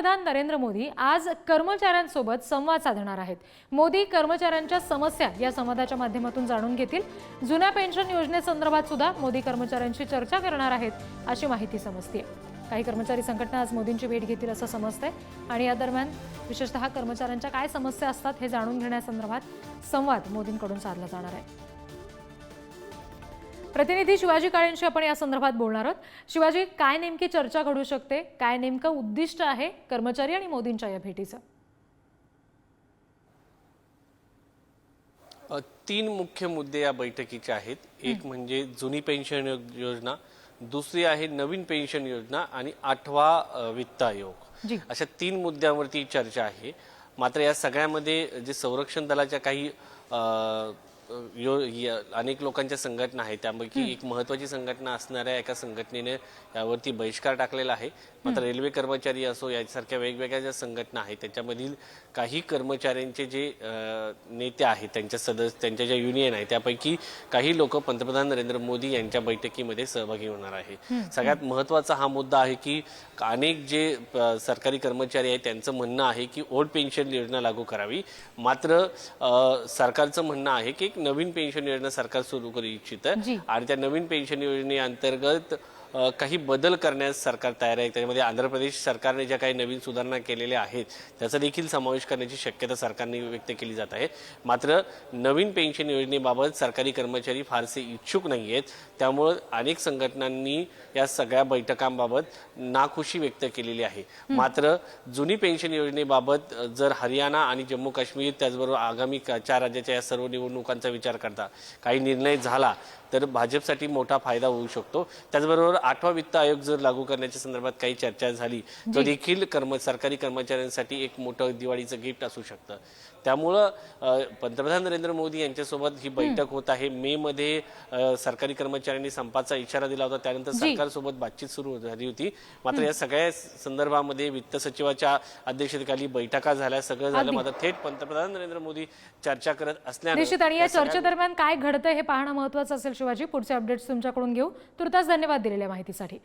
पंतप्रधान नरेंद्र मोदी आज कर्मचाऱ्यांसोबत संवाद साधणार आहेत. मोदी कर्मचाऱ्यांच्या समस्या या संवादाच्या माध्यमातून जाणून घेतील. जुन्या पेन्शन योजनेसंदर्भात सुद्धा मोदी कर्मचाऱ्यांशी चर्चा करणार आहेत अशी माहिती समजते काही कर्मचारी संघटना आज मोदींची भेट घेतील असं समजतंय. आणि या दरम्यान विशेषतः कर्मचाऱ्यांच्या काय समस्या असतात हे जाणून घेण्यासंदर्भात संवाद मोदींकडून साधला जाणार आहे. प्रतिनिधी शिवाजी काळेंशी आपण या संदर्भात बोलणार आहोत. शिवाजी काय नेमकी चर्चा घडू शकते? काय नेमकं उद्दिष्ट आहे कर्मचारी आणि मोदींच्या या भेटीचं? तीन मुख्य मुद्दे या बैठकीचे आहेत. एक म्हणजे जुनी पेन्शन योजना दुसरी आहे नवीन पेन्शन योजना आणि आठवा वित्त आयोग. अशा तीन मुद्द्यांवरती चर्चा आहे. मात्र या सगळ्यामध्ये जे संरक्षण दलाच्या काही यो या- अनेक लोकांच्या संघटना आहेत. त्यापैकी एक महत्वाची संघटना असणाऱ्या एका संघटनेने यावरती बहिष्कार टाकलेला आहे. मात्र रेल्वे कर्मचारी असो यासारख्या वेगवेगळ्या ज्या संघटना आहेत त्याच्यामधील काही कर्मचाऱ्यांचे जे अ, नेते आहेत त्यांच्या सदस्य त्यांच्या ज्या युनियन आहेत त्यापैकी काही लोक पंतप्रधान नरेंद्र मोदी यांच्या बैठकीमध्ये सहभागी होणार आहे. सगळ्यात महत्त्वाचा हा मुद्दा आहे की अनेक जे अ, सरकारी कर्मचारी आहेत त्यांचं म्हणणं आहे की ओल्ड पेन्शन योजना लागू करावी. मात्र अ, सरकारचं म्हणणं आहे की एक नवीन पेन्शन योजना सरकार सुरू करू इच्छित. आणि त्या नवीन पेन्शन योजनेअंतर्गत काही बदल करण्यास सरकार तयार आहे. त्यामध्ये आंध्र प्रदेश सरकारने ज्या काही नवीन सुधारणा केलेल्या आहेत त्याचा देखील समावेश करण्याची शक्यता सरकारने व्यक्त केली जात आहे. मात्र नवीन पेन्शन योजनेबाबत सरकारी कर्मचारी फारसे इच्छुक नाही आहेत त्यामुळं अनेक संघटनांनी या सगळ्या बैठकांबाबत नाखुशी व्यक्त केलेली आहे. मात्र जुनी पेन्शन योजनेबाबत जर हरियाणा आणि जम्मू काश्मीर त्याचबरोबर आगामी चार राज्याच्या या सर्व निवडणुकांचा विचार करता काही निर्णय झाला तर भाजपसाठी मोठा फायदा होऊ शकतो. त्याचबरोबर आठवा वित्त आयोग जर लागू करण्याच्या संदर्भात काही चर्चा झाली तर देखील कर्म सरकारी कर्मचाऱ्यांसाठी एक मोठं दिवाळीचं गिफ्ट असू शकतं. त्यामुळं पंतप्रधान नरेंद्र मोदी यांच्यासोबत ही बैठक होत आहे. मे मध्ये सरकारी कर्मचाऱ्यांनी संपाचा इशारा दिला होता. त्यानंतर सरकारसोबत बातचीत सुरू झाली होती. मात्र या सगळ्या संदर्भामध्ये वित्त सचिवाच्या अध्यक्षतेखाली बैठका झाल्या. सगळं झालं. मात्र थेट पंतप्रधान नरेंद्र मोदी चर्चा करत असल्याने आणि या चर्चेदरम्यान काय घडतंय हे पाहणं महत्वाचं असेल शिवाजी. पुढचे अपडेट्स तुमच्याकडून घेऊ. तुर्तास धन्यवाद दिलेल्या माहितीसाठी.